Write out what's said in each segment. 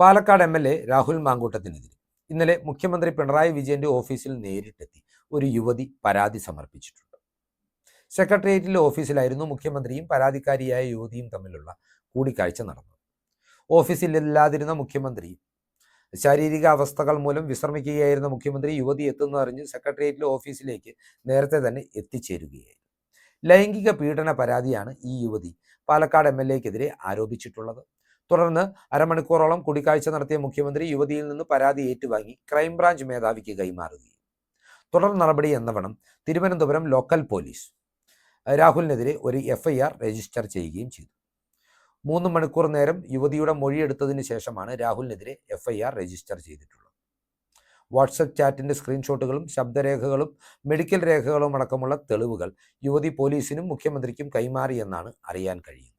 Palakkad M L A Rahul മാങ്കൂട്ടത്തിനെതിരെ. ഇന്നലെ മുഖ്യമന്ത്രി പിണറായി വിജയന്റെ ഓഫീസിൽ നേരിട്ടെത്തി ഒരു യുവതി പരാതി സമർപ്പിച്ചിട്ടുണ്ട്. സെക്രട്ടേറിയറ്റിലെ ഓഫീസിലായിരുന്നു മുഖ്യമന്ത്രിയും പരാതിക്കാരിയായ യുവതിയും തമ്മിലുള്ള കൂടിക്കാഴ്ച നടന്നത്. ഓഫീസിലില്ലാതിരുന്ന മുഖ്യമന്ത്രി ശാരീരിക അവസ്ഥകൾ മൂലം വിശ്രമിക്കുകയായിരുന്ന മുഖ്യമന്ത്രി യുവതി എത്തുന്നതറിഞ്ഞ് സെക്രട്ടേറിയറ്റിലെ ഓഫീസിലേക്ക് നേരത്തെ തന്നെ എത്തിച്ചേരുകയായിരുന്നു. ലൈംഗിക പീഡന പരാതിയാണ് ഈ യുവതി പാലക്കാട് എം എൽ എക്കെതിരെ ആരോപിച്ചിട്ടുള്ളത്. തുടർന്ന് അരമണിക്കൂറോളം കൂടിക്കാഴ്ച നടത്തിയ മുഖ്യമന്ത്രി യുവതിയിൽ നിന്ന് പരാതി ഏറ്റുവാങ്ങി. ക്രൈംബ്രാഞ്ച് മേധാവിക്ക് കൈമാറുകയും. തുടർ നടപടി എന്നവണം തിരുവനന്തപുരം ലോക്കൽ പോലീസ്. രാഹുലിനെതിരെ ഒരു എഫ്ഐആർ രജിസ്റ്റർ ചെയ്യുകയും ചെയ്തു. മൂന്ന് മണിക്കൂർ നേരം യുവതിയുടെ മൊഴിയെടുത്തതിന് ശേഷമാണ് രാഹുലിനെതിരെ എഫ്ഐആർ രജിസ്റ്റർ ചെയ്തിട്ടുള്ളത്. വാട്സപ്പ് ചാറ്റിന്റെ സ്ക്രീൻഷോട്ടുകളും ശബ്ദരേഖകളും മെഡിക്കൽ രേഖകളും അടക്കമുള്ള തെളിവുകൾ യുവതി പോലീസിനും മുഖ്യമന്ത്രിക്കും കൈമാറിയെന്നാണ് അറിയാൻ കഴിയുന്നത്.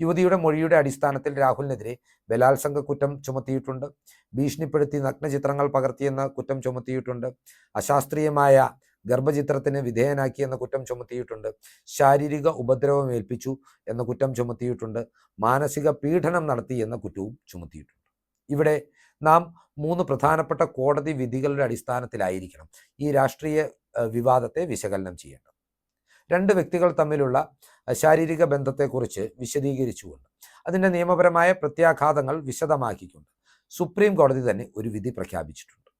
യുവതിയുടെ മൊഴിയുടെ അടിസ്ഥാനത്തിൽ രാഹുലിനെതിരെ ബലാത്സംഗ കുറ്റം ചുമത്തിയിട്ടുണ്ട്. ഭീഷണിപ്പെടുത്തി നഗ്നചിത്രങ്ങൾ പകർത്തിയെന്ന കുറ്റം ചുമത്തിയിട്ടുണ്ട്. അശാസ്ത്രീയമായ ഗർഭചിത്രത്തിന് വിധേയനാക്കിയെന്ന കുറ്റം ചുമത്തിയിട്ടുണ്ട്. ശാരീരിക ഉപദ്രവം ഏൽപ്പിച്ചു എന്ന കുറ്റം ചുമത്തിയിട്ടുണ്ട്. മാനസിക പീഡനം നടത്തി എന്ന കുറ്റവും ചുമത്തിയിട്ടുണ്ട്. ഇവിടെ നാം മൂന്ന് പ്രധാനപ്പെട്ട കോടതി വിധികളുടെ അടിസ്ഥാനത്തിലായിരിക്കണം ഈ രാഷ്ട്രീയ വിവാദത്തെ വിശകലനം ചെയ്യേണ്ടത്. രണ്ട് വ്യക്തികൾ തമ്മിലുള്ള ശാരീരിക ബന്ധത്തെക്കുറിച്ച് വിശദീകരിച്ചുകൊണ്ട്. അതിന്റെ നിയമപരമായ പ്രത്യാഘാതങ്ങൾ വിശദമാക്കിക്കൊണ്ട് സുപ്രീം കോടതി തന്നെ ഒരു വിധി പ്രഖ്യാപിച്ചിട്ടുണ്ട്.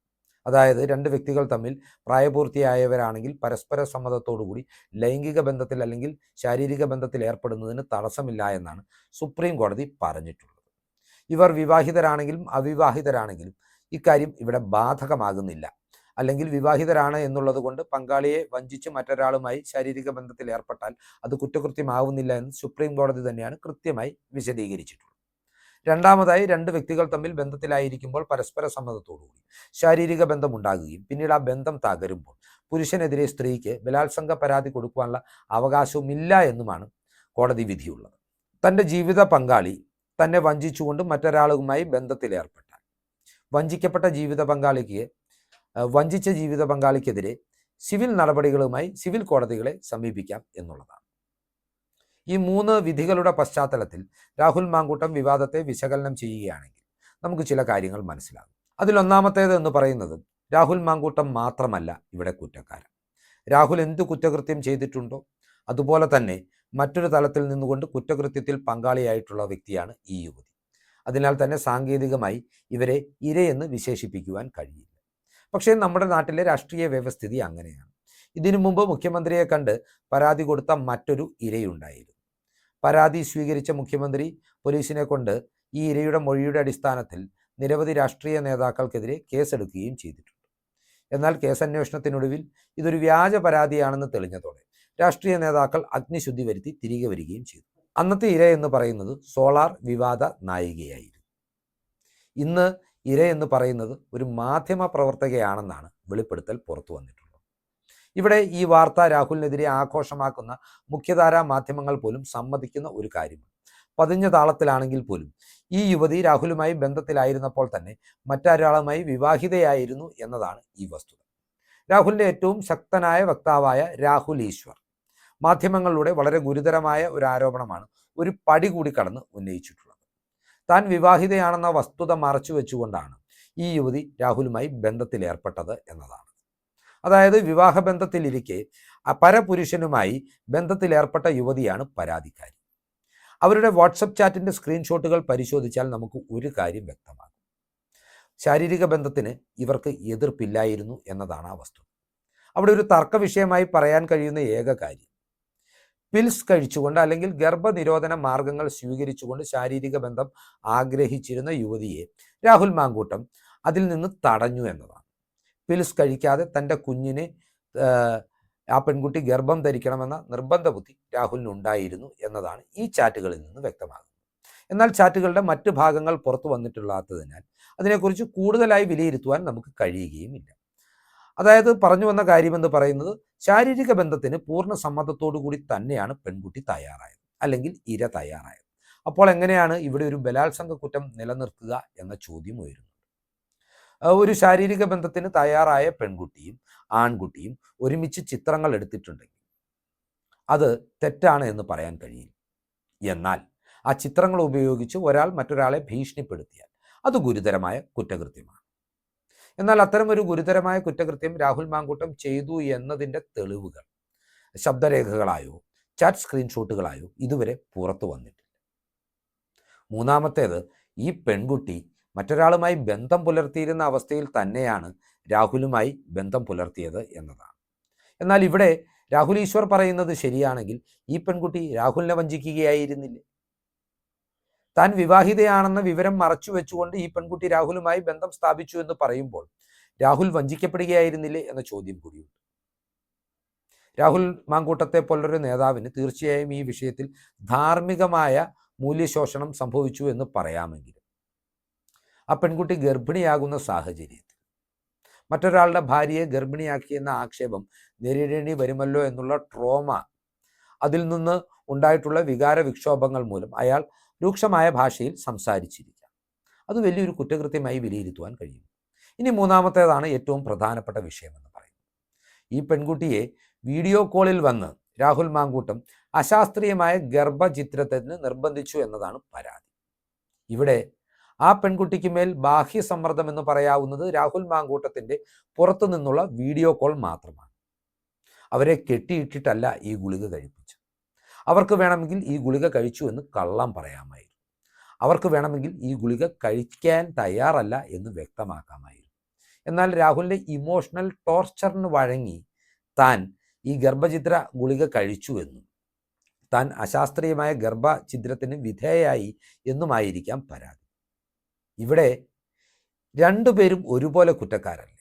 അതായത് രണ്ട് വ്യക്തികൾ തമ്മിൽ പ്രായപൂർത്തിയായവരാണെങ്കിൽ പരസ്പര സമ്മതത്തോടുകൂടി ലൈംഗിക ബന്ധത്തിൽ അല്ലെങ്കിൽ ശാരീരിക ബന്ധത്തിൽ ഏർപ്പെടുന്നതിന് തടസ്സമില്ല എന്നാണ് സുപ്രീം കോടതി പറഞ്ഞിട്ടുള്ളത്. ഇവർ വിവാഹിതരാണെങ്കിലും അവിവാഹിതരാണെങ്കിലും ഇക്കാര്യം ഇവിടെ ബാധകമാകുന്നില്ല. അല്ലെങ്കിൽ വിവാഹിതരാണ് എന്നുള്ളത് കൊണ്ട് പങ്കാളിയെ വഞ്ചിച്ച് മറ്റൊരാളുമായി ശാരീരിക ബന്ധത്തിൽ ഏർപ്പെട്ടാൽ അത് കുറ്റകൃത്യമാവുന്നില്ല എന്ന് സുപ്രീം കോടതി തന്നെയാണ് കൃത്യമായി വിശദീകരിച്ചിട്ടുള്ളത്. രണ്ടാമതായി രണ്ട് വ്യക്തികൾ തമ്മിൽ ബന്ധത്തിലായിരിക്കുമ്പോൾ പരസ്പര സമ്മതത്തോടുകൂടി ശാരീരിക ബന്ധം ഉണ്ടാകുകയും പിന്നീട് ആ ബന്ധം തകരുമ്പോൾ പുരുഷനെതിരെ സ്ത്രീക്ക് ബലാത്സംഗ പരാതി കൊടുക്കുവാനുള്ള അവകാശവുമില്ല എന്നുമാണ് കോടതി വിധിയുള്ളത്. തന്റെ ജീവിത പങ്കാളി തന്നെ വഞ്ചിച്ചുകൊണ്ട് മറ്റൊരാളുമായി ബന്ധത്തിലേർപ്പെട്ടാൽ വഞ്ചിക്കപ്പെട്ട ജീവിത പങ്കാളിക്ക് വഞ്ചിച്ച ജീവിത പങ്കാളിക്കെതിരെ സിവിൽ നടപടികളുമായി സിവിൽ കോടതികളെ സമീപിക്കാം എന്നുള്ളതാണ്. ഈ മൂന്ന് വിധികളുടെ പശ്ചാത്തലത്തിൽ രാഹുൽ മാങ്കൂട്ടം വിവാദത്തെ വിശകലനം ചെയ്യുകയാണെങ്കിൽ നമുക്ക് ചില കാര്യങ്ങൾ മനസ്സിലാകും. അതിലൊന്നാമത്തേത് എന്ന് പറയുന്നത് രാഹുൽ മാങ്കൂട്ടം മാത്രമല്ല ഇവിടെ കുറ്റക്കാരൻ. രാഹുൽ എന്ത് കുറ്റകൃത്യം ചെയ്തിട്ടുണ്ടോ അതുപോലെ തന്നെ മറ്റൊരു തലത്തിൽ നിന്നുകൊണ്ട് കുറ്റകൃത്യത്തിൽ പങ്കാളിയായിട്ടുള്ള വ്യക്തിയാണ് ഈ യുവതി. അതിനാൽ തന്നെ സാങ്കേതികമായി ഇവരെ ഇരയെന്ന് വിശേഷിപ്പിക്കുവാൻ കഴിയില്ല. പക്ഷേ നമ്മുടെ നാട്ടിലെ രാഷ്ട്രീയ വ്യവസ്ഥിതി അങ്ങനെയാണ്. ഇതിനു മുമ്പ് മുഖ്യമന്ത്രിയെ കണ്ട് പരാതി കൊടുത്ത മറ്റൊരു ഇരയുണ്ടായിരുന്നു. പരാതി സ്വീകരിച്ച മുഖ്യമന്ത്രി പോലീസിനെ കൊണ്ട് ഈ ഇരയുടെ മൊഴിയുടെ അടിസ്ഥാനത്തിൽ നിരവധി രാഷ്ട്രീയ നേതാക്കൾക്കെതിരെ കേസെടുക്കുകയും ചെയ്തിട്ടുണ്ട്. എന്നാൽ കേസന്വേഷണത്തിനൊടുവിൽ ഇതൊരു വ്യാജ പരാതിയാണെന്ന് തെളിഞ്ഞതോടെ രാഷ്ട്രീയ നേതാക്കൾ അഗ്നിശുദ്ധി വരുത്തി തിരികെ വരികയും ചെയ്തു. അന്നത്തെ ഇര എന്ന് പറയുന്നത് സോളാർ വിവാദ നായികയായിരുന്നു. ഇന്ന് ഇര എന്ന് പറയുന്നത് ഒരു മാധ്യമ പ്രവർത്തകയാണെന്നാണ് വെളിപ്പെടുത്തൽ പുറത്തു വന്നിട്ടുള്ളത്. ഇവിടെ ഈ വാർത്ത രാഹുലിനെതിരെ ആഘോഷമാക്കുന്ന മുഖ്യധാരാ മാധ്യമങ്ങൾ പോലും സമ്മതിക്കുന്ന ഒരു കാര്യമാണ്. പതിഞ്ഞ താളത്തിലാണെങ്കിൽ പോലും ഈ യുവതി രാഹുലുമായി ബന്ധത്തിലായിരുന്നപ്പോൾ തന്നെ മറ്റൊരാളുമായി വിവാഹിതയായിരുന്നു എന്നതാണ് ഈ വസ്തുത. രാഹുലിന്റെ ഏറ്റവും ശക്തനായ വക്താവായ രാഹുൽ ഈശ്വർ മാധ്യമങ്ങളിലൂടെ വളരെ ഗുരുതരമായ ഒരു ആരോപണമാണ് ഒരു പടി കൂടി കടന്ന് ഉന്നയിച്ചിട്ടുള്ളത്. താൻ വിവാഹിതയാണെന്ന വസ്തുത മറച്ചു വെച്ചുകൊണ്ടാണ് ഈ യുവതി രാഹുലുമായി ബന്ധത്തിലേർപ്പെട്ടത് എന്നതാണ്. അതായത് വിവാഹ ബന്ധത്തിലിരിക്കെ അ- പരപുരുഷനുമായി ബന്ധത്തിലേർപ്പെട്ട യുവതിയാണ് പരാതിക്കാരി. അവരുടെ വാട്സപ്പ് ചാറ്റിന്റെ സ്ക്രീൻഷോട്ടുകൾ പരിശോധിച്ചാൽ നമുക്ക് ഒരു കാര്യം വ്യക്തമാകും. ശാരീരിക ബന്ധത്തിന് ഇവർക്ക് എതിർപ്പില്ലായിരുന്നു എന്നതാണ് ആ വസ്തുത. അവിടെ ഒരു തർക്ക വിഷയമായി പറയാൻ കഴിയുന്ന ഏക കാര്യം. പിൽസ് കഴിച്ചുകൊണ്ട് അല്ലെങ്കിൽ ഗർഭനിരോധന മാർഗങ്ങൾ സ്വീകരിച്ചുകൊണ്ട് ശാരീരിക ബന്ധം ആഗ്രഹിച്ചിരുന്ന യുവതിയെ രാഹുൽ മാങ്കൂട്ടം അതിൽ നിന്ന് തടഞ്ഞു എന്നതാണ്. പിൽസ് കഴിക്കാതെ തന്റെ കുഞ്ഞിനെ ആ പെൺകുട്ടി ഗർഭം ധരിക്കണമെന്ന നിർബന്ധ ബുദ്ധി രാഹുലിനുണ്ടായിരുന്നു എന്നതാണ് ഈ ചാറ്റുകളിൽ നിന്ന് വ്യക്തമാകുന്നത്. എന്നാൽ ചാറ്റുകളുടെ മറ്റ് ഭാഗങ്ങൾ പുറത്തു വന്നിട്ടില്ലാത്തതിനാൽ അതിനെക്കുറിച്ച് കൂടുതലായി വിലയിരുത്തുവാൻ നമുക്ക് കഴിയുകയുമില്ല. അതായത് പറഞ്ഞു വന്ന കാര്യമെന്ന് പറയുന്നത് ശാരീരിക ബന്ധത്തിന് പൂർണ സമ്മതത്തോടു കൂടി തന്നെയാണ് പെൺകുട്ടി തയ്യാറായത് അല്ലെങ്കിൽ ഇര തയ്യാറായത്. അപ്പോൾ എങ്ങനെയാണ് ഇവിടെ ഒരു ബലാത്സംഗ കുറ്റം നിലനിർത്തുക എന്ന ചോദ്യം ഉയരുന്നത്? ഒരു ശാരീരിക ബന്ധത്തിന് തയ്യാറായ പെൺകുട്ടിയും ആൺകുട്ടിയും ഒരുമിച്ച് ചിത്രങ്ങൾ എടുത്തിട്ടുണ്ടെങ്കിൽ അത് തെറ്റാണ് എന്ന് പറയാൻ കഴിയില്ല. എന്നാൽ ആ ചിത്രങ്ങൾ ഉപയോഗിച്ച് ഒരാൾ മറ്റൊരാളെ ഭീഷണിപ്പെടുത്തിയാൽ അത് ഗുരുതരമായ കുറ്റകൃത്യമാണ്. എന്നാൽ അത്തരമൊരു ഗുരുതരമായ കുറ്റകൃത്യം രാഹുൽ മാങ്കൂട്ടം ചെയ്തു എന്നതിന്റെ തെളിവുകൾ ശബ്ദരേഖകളായോ ചാറ്റ് സ്ക്രീൻഷോട്ടുകളായോ ഇതുവരെ പുറത്തു വന്നിട്ടില്ല. മൂന്നാമത്തേത് ഈ പെൺകുട്ടി മറ്റൊരാളുമായി ബന്ധം പുലർത്തിയിരുന്ന അവസ്ഥയിൽ തന്നെയാണ് രാഹുലുമായി ബന്ധം പുലർത്തിയത് എന്നതാണ്. എന്നാൽ ഇവിടെ രാഹുൽ ഈശ്വർ പറയുന്നത് ശരിയാണെങ്കിൽ ഈ പെൺകുട്ടി രാഹുലിനെ വഞ്ചിക്കുകയായിരുന്നില്ലേ? താൻ വിവാഹിതയാണെന്ന വിവരം മറച്ചു വെച്ചുകൊണ്ട് ഈ പെൺകുട്ടി രാഹുലുമായി ബന്ധം സ്ഥാപിച്ചു എന്ന് പറയുമ്പോൾ രാഹുൽ വഞ്ചിക്കപ്പെടുകയായിരുന്നില്ലേ എന്ന ചോദ്യം കൂടിയുണ്ട്. രാഹുൽ മാങ്കൂട്ടത്തെ പോലൊരു നേതാവിന് തീർച്ചയായും ഈ വിഷയത്തിൽ ധാർമ്മികമായ മൂല്യശോഷണം സംഭവിച്ചു എന്ന് പറയാമെങ്കിലും ആ പെൺകുട്ടി ഗർഭിണിയാകുന്ന സാഹചര്യത്തിൽ മറ്റൊരാളുടെ ഭാര്യയെ ഗർഭിണിയാക്കിയെന്ന ആക്ഷേപം നേരിടേണ്ടി വരുമല്ലോ എന്നുള്ള ട്രോമ അതിൽ നിന്ന് ഉണ്ടായിട്ടുള്ള വികാര വിക്ഷോഭങ്ങൾ മൂലം അയാൾ രൂക്ഷമായ ഭാഷയിൽ സംസാരിച്ചിരിക്കാം. അത് വലിയൊരു കുറ്റകൃത്യമായി വിലയിരുത്തുവാൻ കഴിയും. ഇനി മൂന്നാമത്തേതാണ് ഏറ്റവും പ്രധാനപ്പെട്ട വിഷയമെന്ന് പറയുന്നത്. ഈ പെൺകുട്ടിയെ വീഡിയോ കോളിൽ വന്ന് രാഹുൽ മാങ്കൂട്ടം അശാസ്ത്രീയമായ ഗർഭചിത്രത്തിന് നിർബന്ധിച്ചു എന്നതാണ് പരാതി. ഇവിടെ ആ പെൺകുട്ടിക്ക് മേൽ ബാഹ്യ സമ്മർദ്ദം എന്ന് പറയാവുന്നത് രാഹുൽ മാങ്കൂട്ടത്തിന്റെ പുറത്തു നിന്നുള്ള വീഡിയോ കോൾ മാത്രമാണ്. അവരെ കെട്ടിയിട്ടിട്ടല്ല ഈ ഗുളിക കഴിപ്പിച്ചത്. അവർക്ക് വേണമെങ്കിൽ ഈ ഗുളിക കഴിച്ചു എന്ന് കള്ളം പറയാമായിരുന്നു. അവർക്ക് വേണമെങ്കിൽ ഈ ഗുളിക കഴിക്കാൻ തയ്യാറല്ല എന്ന് വ്യക്തമാക്കാമായിരുന്നു. എന്നാൽ രാഹുലിന്റെ ഇമോഷണൽ ടോർച്ചറിന് വഴങ്ങി താൻ ഈ ഗർഭചിത്ര ഗുളിക കഴിച്ചു എന്നും താൻ അശാസ്ത്രീയമായ ഗർഭചിത്രത്തിന് വിധേയായി എന്നുമായിരിക്കാം പരാതി. ഇവിടെ രണ്ടുപേരും ഒരുപോലെ കുറ്റക്കാരല്ലേ?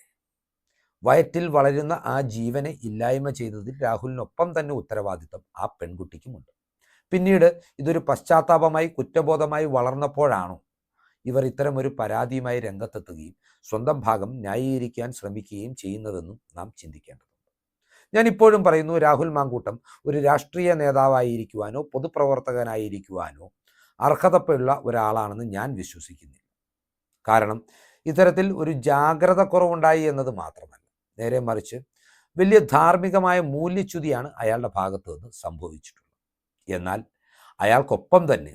വയറ്റിൽ വളരുന്ന ആ ജീവനെ ഇല്ലായ്മ ചെയ്തതിൽ രാഹുലിനൊപ്പം തന്നെ ഉത്തരവാദിത്തം ആ പെൺകുട്ടിക്കുമുണ്ട്. പിന്നീട് ഇതൊരു പശ്ചാത്താപമായി കുറ്റബോധമായി വളർന്നപ്പോഴാണോ ഇവർ ഇത്തരമൊരു പരാതിയുമായി രംഗത്തെത്തുകയും സ്വന്തം ഭാഗം ന്യായീകരിക്കാൻ ശ്രമിക്കുകയും ചെയ്യുന്നതെന്നും നാം ചിന്തിക്കേണ്ടതുണ്ട്. ഞാൻ ഇപ്പോഴും പറയുന്നു രാഹുൽ മാങ്കൂട്ടം ഒരു രാഷ്ട്രീയ നേതാവായിരിക്കുവാനോ പൊതുപ്രവർത്തകനായിരിക്കുവാനോ അർഹതപ്പെട്ടുള്ള ഒരാളാണെന്ന് ഞാൻ വിശ്വസിക്കുന്നില്ല. കാരണം ഇത്തരത്തിൽ ഒരു ജാഗ്രത കുറവുണ്ടായി എന്നത് മാത്രമല്ല. നേരെ മറിച്ച് വലിയ ധാർമ്മികമായ മൂല്യച്യുതിയാണ് അയാളുടെ ഭാഗത്ത് നിന്ന് സംഭവിച്ചിട്ടുള്ളത്. എന്നാൽ അയാൾക്കൊപ്പം തന്നെ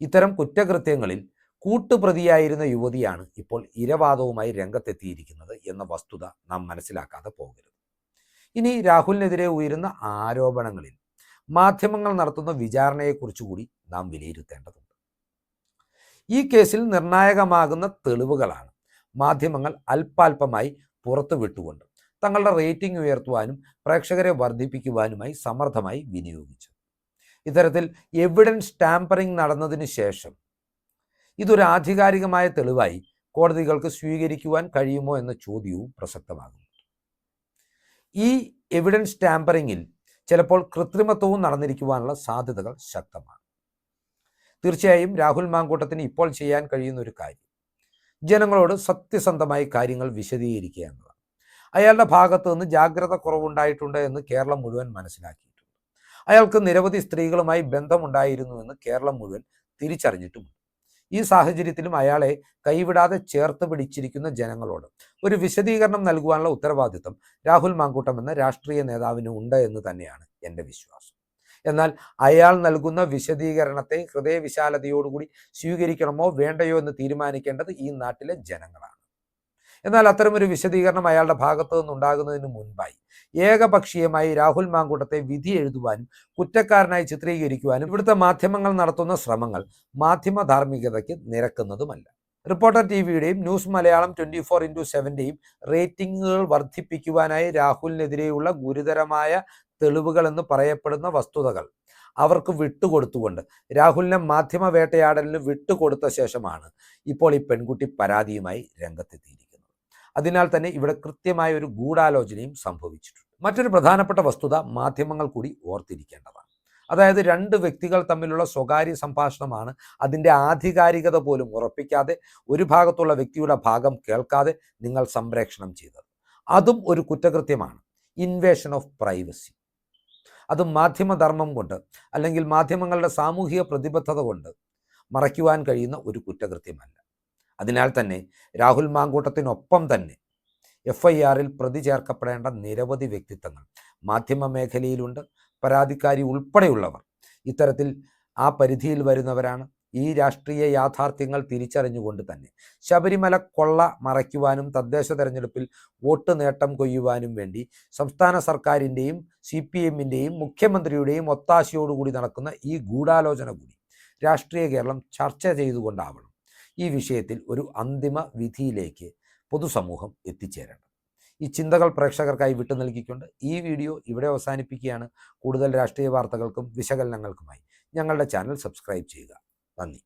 ഇത്തരം കുറ്റകൃത്യങ്ങളിൽ കൂട്ടുപ്രതിയായിരുന്ന യുവതിയാണ് ഇപ്പോൾ ഇരവാദവുമായി രംഗത്തെത്തിയിരിക്കുന്നത് എന്ന വസ്തുത നാം മനസ്സിലാക്കാതെ പോകരുത്. ഇനി രാഹുലിനെതിരെ ഉയരുന്ന ആരോപണങ്ങളിൽ മാധ്യമങ്ങൾ നടത്തുന്ന വിചാരണയെക്കുറിച്ച് കൂടി നാം വിലയിരുത്തേണ്ടതുണ്ട്. ഈ കേസിൽ നിർണായകമാകുന്ന തെളിവുകളാണ് മാധ്യമങ്ങൾ അല്പാൽപമായി പുറത്തു വിട്ടുകൊണ്ട് തങ്ങളുടെ റേറ്റിംഗ് ഉയർത്തുവാനും പ്രേക്ഷകരെ വർദ്ധിപ്പിക്കുവാനുമായി സമർത്ഥമായി വിനിയോഗിച്ചു. ഇത്തരത്തിൽ എവിഡൻസ് ടാമ്പറിംഗ് നടന്നതിന് ശേഷം ഇതൊരു ആധികാരികമായ തെളിവായി കോടതികൾക്ക് സ്വീകരിക്കുവാൻ കഴിയുമോ എന്ന ചോദ്യവും പ്രസക്തമാകുന്നു. ഈ എവിഡൻസ് ടാമ്പറിങ്ങിൽ ചിലപ്പോൾ കൃത്രിമത്വവും നടന്നിരിക്കുവാനുള്ള സാധ്യതകൾ ശക്തമാണ്. തീർച്ചയായും രാഹുൽ മാങ്കൂട്ടത്തിന് ഇപ്പോൾ ചെയ്യാൻ കഴിയുന്ന ഒരു കാര്യം ജനങ്ങളോട് സത്യസന്ധമായി കാര്യങ്ങൾ വിശദീകരിക്കുക എന്നതാണ് അയാളുടെ ഭാഗത്തു നിന്ന് ജാഗ്രത കുറവുണ്ടായിട്ടുണ്ട് എന്ന് കേരളം മുഴുവൻ മനസ്സിലാക്കിയിട്ടുണ്ട്. അയാൾക്ക് നിരവധി സ്ത്രീകളുമായി ബന്ധമുണ്ടായിരുന്നു എന്ന് കേരളം മുഴുവൻ തിരിച്ചറിഞ്ഞിട്ടുമുണ്ട്. ഈ സാഹചര്യത്തിലും അയാളെ കൈവിടാതെ ചേർത്ത് പിടിച്ചിരിക്കുന്ന ജനങ്ങളോട് ഒരു വിശദീകരണം നൽകുവാനുള്ള ഉത്തരവാദിത്തം രാഹുൽ മാങ്കൂട്ടം എന്ന രാഷ്ട്രീയ നേതാവിന് ഉണ്ട് എന്ന് തന്നെയാണ് എന്റെ വിശ്വാസം. എന്നാൽ അയാൾ നൽകുന്ന വിശദീകരണത്തെ ഹൃദയവിശാലതയോടുകൂടി സ്വീകരിക്കണമോ വേണ്ടയോ എന്ന് തീരുമാനിക്കേണ്ടത് ഈ നാട്ടിലെ ജനങ്ങളാണ്. എന്നാൽ അത്തരമൊരു വിശദീകരണം അയാളുടെ ഭാഗത്തു നിന്നുണ്ടാകുന്നതിന് മുൻപായി ഏകപക്ഷീയമായി രാഹുൽ മാങ്കൂട്ടത്തെ വിധി എഴുതുവാനും കുറ്റക്കാരനായി ചിത്രീകരിക്കുവാനും ഇവിടുത്തെ മാധ്യമങ്ങൾ നടത്തുന്ന ശ്രമങ്ങൾ മാധ്യമ ധാർമ്മികതയ്ക്ക് നിരക്കുന്നതുമല്ല. Reporter T വിയുടെയും news Malayalam twenty four into സെവന്റെയും റേറ്റിംഗുകൾ വർദ്ധിപ്പിക്കുവാനായി രാഹുലിനെതിരെയുള്ള ഗുരുതരമായ തെളിവുകൾ എന്ന് പറയപ്പെടുന്ന വസ്തുതകൾ അവർക്ക് വിട്ടുകൊടുത്തുകൊണ്ട്. രാഹുലിനെ മാധ്യമ വേട്ടയാടലിന് വിട്ടുകൊടുത്ത ശേഷമാണ് ഇപ്പോൾ ഈ പെൺകുട്ടി പരാതിയുമായി രംഗത്തെത്തിയിരിക്കുന്നത്. അതിനാൽ തന്നെ ഇവിടെ കൃത്യമായ ഒരു ഗൂഢാലോചനയും സംഭവിച്ചിട്ടുണ്ട്. മറ്റൊരു പ്രധാനപ്പെട്ട വസ്തുത മാധ്യമങ്ങൾ കൂടി ഓർത്തിരിക്കേണ്ടതാണ്. അതായത് രണ്ട് വ്യക്തികൾ തമ്മിലുള്ള സ്വകാര്യ സംഭാഷണമാണ് അതിന്റെ ആധികാരികത പോലും ഉറപ്പിക്കാതെ ഒരു ഭാഗത്തുള്ള വ്യക്തിയുടെ ഭാഗം കേൾക്കാതെ നിങ്ങൾ സംപ്രേഷണം ചെയ്തത്. അതും ഒരു കുറ്റകൃത്യമാണ്. ഇൻവേഷൻ ഓഫ് പ്രൈവസി അത് മാധ്യമധർമ്മം കൊണ്ട് അല്ലെങ്കിൽ മാധ്യമങ്ങളുടെ സാമൂഹിക പ്രതിബദ്ധത കൊണ്ട് മറയ്ക്കുവാൻ കഴിയുന്ന ഒരു കുറ്റകൃത്യമല്ല. അതിനാൽ തന്നെ രാഹുൽ മാങ്കൂട്ടത്തിനൊപ്പം തന്നെ എഫ് ഐ ആറിൽ പ്രതി ചേർക്കപ്പെടേണ്ട നിരവധി വ്യക്തിത്വങ്ങൾ മാധ്യമ മേഖലയിലുണ്ട് പരാതിക്കാരി ഉൾപ്പെടെയുള്ളവർ ഇത്തരത്തിൽ ആ പരിധിയിൽ വരുന്നവരാണ്. ഈ രാഷ്ട്രീയ യാഥാർത്ഥ്യങ്ങൾ തിരിച്ചറിഞ്ഞുകൊണ്ട് തന്നെ. ശബരിമല കൊള്ള മറയ്ക്കുവാനും തദ്ദേശ തെരഞ്ഞെടുപ്പിൽ വോട്ട് നേട്ടം കൊയ്യുവാനും വേണ്ടി സംസ്ഥാന സർക്കാരിന്റെയും സി പി എമ്മിന്റെയും മുഖ്യമന്ത്രിയുടെയും ഒത്താശയോടുകൂടി നടക്കുന്ന ഈ ഗൂഢാലോചന കൂടി രാഷ്ട്രീയ കേരളം ചർച്ച ചെയ്തുകൊണ്ടാവണം ഈ വിഷയത്തിൽ ഒരു അന്തിമ വിധിയിലേക്ക് പൊതുസമൂഹം എത്തിച്ചേരണം. ഈ ചിന്തകൾ പ്രേക്ഷകർക്കായി വിട്ടു നൽകിക്കൊണ്ട് ഈ വീഡിയോ ഇവിടെ അവസാനിപ്പിക്കുകയാണ്. കൂടുതൽ രാഷ്ട്രീയ വാർത്തകൾക്കും വിശകലനങ്ങൾക്കുമായി ഞങ്ങളുടെ ചാനൽ സബ്സ്ക്രൈബ് ചെയ്യുക. നന്ദി